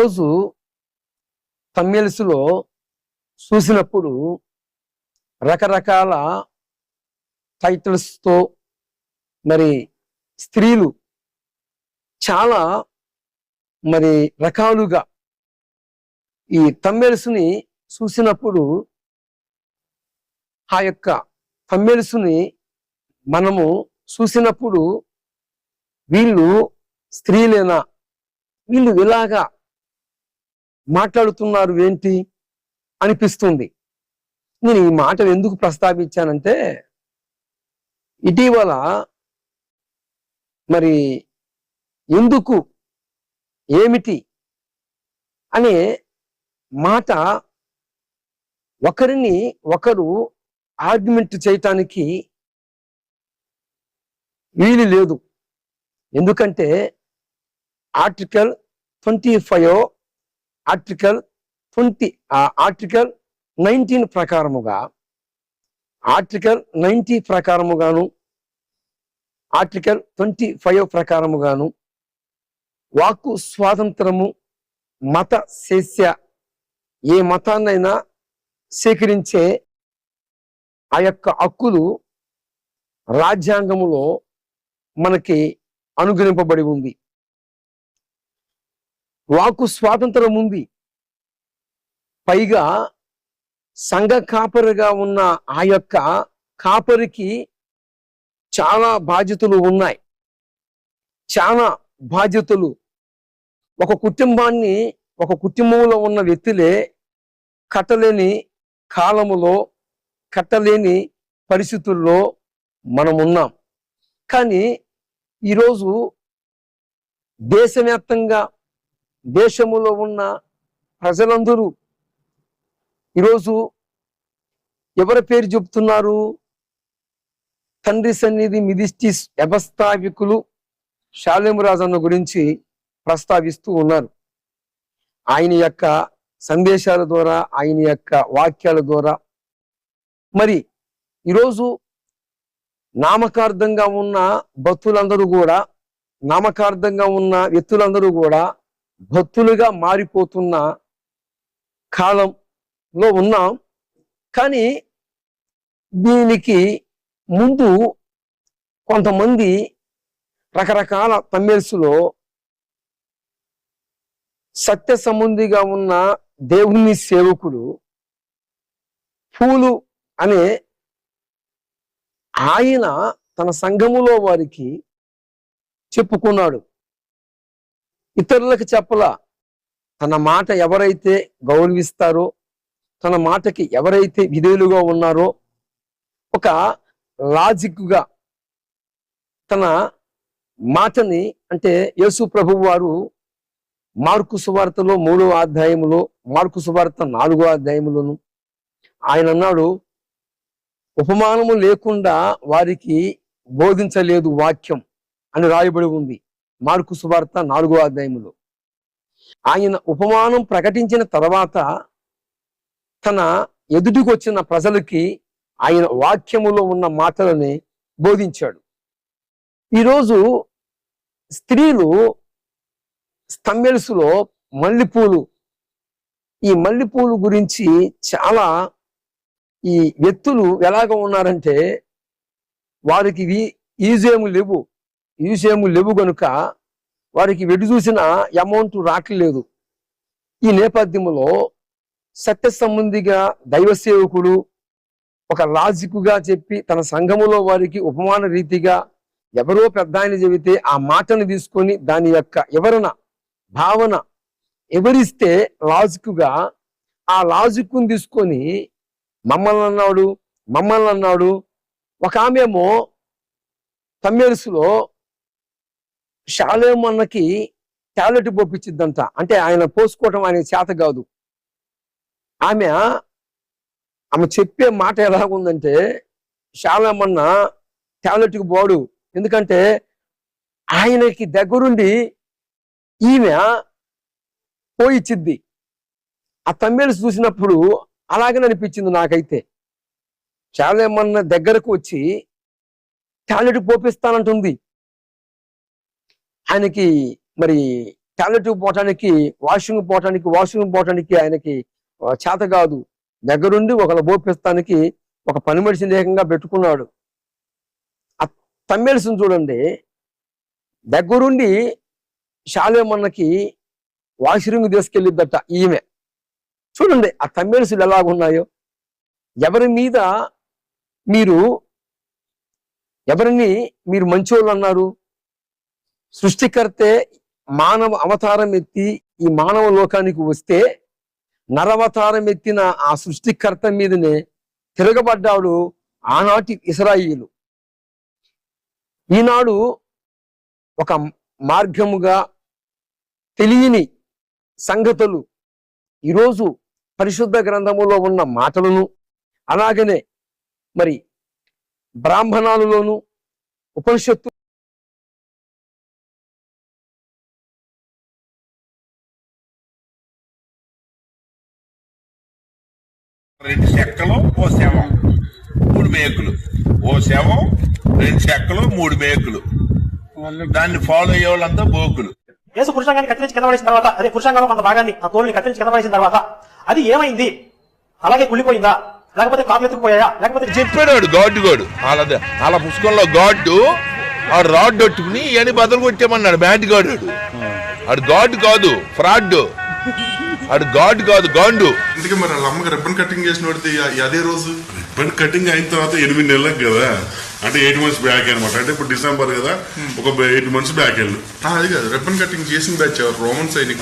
రోజు తమిళస్లో చూసినప్పుడు రకరకాల టైటిల్స్తో మరి స్త్రీలు చాలా మరి రకాలుగా ఈ తమ్మెలుసుని చూసినప్పుడు ఆ యొక్క తమ్మెలుసుని మనము చూసినప్పుడు వీళ్ళు స్త్రీలేనా? వీళ్ళు ఇలాగా మాట్లాడుతున్నారు ఏంటి అనిపిస్తుంది. నేను ఈ మాట ఎందుకు ప్రస్తావించానంటే ఇటీవల మరి ఎందుకు ఏమిటి అనే మాట ఒకరిని ఒకరు ఆర్గ్యుమెంట్ చేయటానికి వీలు లేదు. ఎందుకంటే article twenty five article twenty article nineteen ప్రకారముగా ఆర్టికల్ నైన్టీ ప్రకారముగాను ఆర్టికల్ ట్వంటీ ఫైవ్ ప్రకారముగాను వాక్కు స్వాతంత్రము మత శేష్య ఏ మతాన్నైనా సేకరించే ఆ యొక్క హక్కులు రాజ్యాంగములో మనకి అనుగ్రహింపబడి ఉంది. వాక్కు స్వాతంత్రం ఉంది. పైగా సంఘ కాపరిగా ఉన్న ఆ యొక్క కాపరికి చాలా బాధ్యతలు ఉన్నాయి. చాలా బాధ్యతలు. ఒక కుటుంబాన్ని ఒక కుటుంబంలో ఉన్న వ్యక్తులే కట్టలేని కాలములో కట్టలేని పరిస్థితుల్లో మనం ఉన్నాం కానీ ఈరోజు దేశవ్యాప్తంగా దేశములో ఉన్న ప్రజలందరూ ఈరోజు ఎవరి పేరు చెప్తున్నారు? తండ్రి సన్నిధి మిదిస్టిస్ వ్యవస్థాపికులు శాలేమురాజన్న గురించి ప్రస్తావిస్తూ ఉన్నారు. ఆయన యొక్క సందేశాల ద్వారా ఆయన యొక్క వాక్యాల ద్వారా. మరి ఈరోజు నామకార్థంగా ఉన్న భక్తులందరూ కూడా నామకార్థంగా ఉన్న వ్యక్తులందరూ కూడా భక్తులుగా మారిపోతున్న కాలంలో ఉన్నాం. కానీ దీనికి ముందు కొంతమంది రకరకాల తమిళ్స్లో సత్య సంబంధిగా ఉన్న దేవుని సేవకుడు పూలు అనే ఆయన తన సంఘములో వారికి చెప్పుకున్నాడు. ఇతరులకు చెప్పలా. తన మాట ఎవరైతే గౌరవిస్తారో తన మాటకి ఎవరైతే విధేయులుగా ఉన్నారో ఒక లాజిక్గా తన మాటని అంటే యేసు ప్రభు వారు మార్కు సువార్తలో మూడో అధ్యాయములో మార్కు సువార్త నాలుగో అధ్యాయములోను ఆయన అన్నాడు ఉపమానము లేకుండా వారికి బోధించలేదు వాక్యం అని రాయబడి ఉంది. మార్కు సువార్త నాలుగో అధ్యాయములో. ఆయన ఉపమానం ప్రకటించిన తర్వాత తన ఎదుటికి వచ్చిన ప్రజలకి ఆయన వాక్యములో ఉన్న మాటలని బోధించాడు. ఈరోజు స్త్రీలు స్తంభెలుసులో మల్లెపూలు ఈ మల్లెపూలు గురించి చాలా ఈ వ్యక్తులు ఎలాగ ఉన్నారంటే వారికి ఇవి ఈజేము లేవు. ఈజేము లేవు గనుక వారికి వెడి చూసిన అమౌంట్ రావట్లేదు ఈ నేపథ్యంలో సత్య సంబంధిగా దైవ సేవకుడు ఒక లాజిక్గా చెప్పి తన సంఘములో వారికి ఉపమాన రీతిగా ఎవరో పెద్ద ఆయన చెబితే ఆ మాటను తీసుకొని దాని యొక్క వివరణ భావన ఎవరిస్తే లాజిక్గా ఆ లాజిక్ను తీసుకొని మమ్మల్ని అన్నాడు మమ్మల్ని అన్నాడు. ఒక ఆమె ఏమో తమ్మేరుసులో షాలేమన్నకి టాబ్లెట్ పంపించిద్దంట అంటే ఆయన పోసుకోవటం ఆయన చేత కాదు. ఆమె ఆమె చెప్పే మాట ఎలాగుందంటే షాలేమన్న టాబ్లెట్కి పోడు. ఎందుకంటే ఆయనకి దగ్గరుండి ఈమె పోయిచ్చిద్ది. ఆ తమ్మేలు చూసినప్పుడు అలాగే అనిపించింది నాకైతే. చాలేమన్న దగ్గరకు వచ్చి టాయిలెట్ పోపిస్తానంటుంది. ఆయనకి మరి టాయిలెట్ పోవటానికి వాష్రూమ్ పోవటానికి వాష్రూమ్ పోవటానికి ఆయనకి చేత కాదు. దగ్గరుండి ఒకళ్ళ బోపిస్తానికి ఒక పని మనిషి లేఖంగా పెట్టుకున్నాడు. ఆ తమ్మేల్సిన చూడండి. దగ్గరుండి శాలేమన్నకి వాష్రూమ్ తీసుకెళ్ళిద్దట ఈమె. చూడండి ఆ తమ్మేలుసులు ఎలాగున్నాయో. ఎవరి మీద మీరు ఎవరిని మీరు మంచోళ్ళు అన్నారు? సృష్టికర్తే మానవ అవతారం ఎత్తి ఈ మానవ లోకానికి వస్తే నరవతారం ఎత్తిన ఆ సృష్టికర్త మీదనే తిరగబడ్డాడు ఆనాటి ఇస్రాయిలు. ఈనాడు ఒక మార్గముగా తెలియని సంగతులు ఈరోజు పరిశుద్ధ గ్రంథములో ఉన్న మాటలను అలాగనే మరి బ్రాహ్మణాలలోను ఉపనిషత్తు రెండు చెక్కలు ఓ శవం. మూడు మేకులు. ఓ శవం రెండు చెక్కలు మూడు మేకులు. దాన్ని ఫాలో అయ్యే వాళ్ళంతా బోకులు. యేసు పురుషాంగాన్ని కత్తిరించి కింద పడేసిన తర్వాత అదే పురుషాంగంలో కొంత భాగాన్ని ఆ తోలుని కత్తిరించి కింద పడేసిన తర్వాత అది ఏమైంది? అలాగే కుళ్ళిపోయిందా? లేకపోతే కాపు ఎత్తుకుపోయా లేకపోతే చెప్పాడు గాడ్డు గాడు. వాళ్ళ వాళ్ళ పుస్తకంలో గాడ్డు ఆ రాడ్ కొట్టుకుని ఇవన్నీ బదులు కొట్టేమన్నాడు బ్యాట్ గాడు. ఆడు గాడ్ కాదు ఫ్రాడ్. ఆడు గాడ్ కాదు గాండు. అందుకే మరి వాళ్ళ అమ్మకి రిబ్బన్ కటింగ్ చేసిన వాడితే అదే రోజు? రిబ్బన్ కటింగ్ అయిన తర్వాత ఎనిమిది నెలలకు కదా? అంటే ఎయిట్ మంత్స్ బ్యాక్ అనమాట అంటే ఇప్పుడు డిసెంబర్ కదా? ఒక ఎయిట్ మంత్స్ బ్యాక్ వెళ్ళు అది కాదు. రిబ్బన్ కటింగ్ చేసిన బ్యాచ్ రోమన్ సైనికులు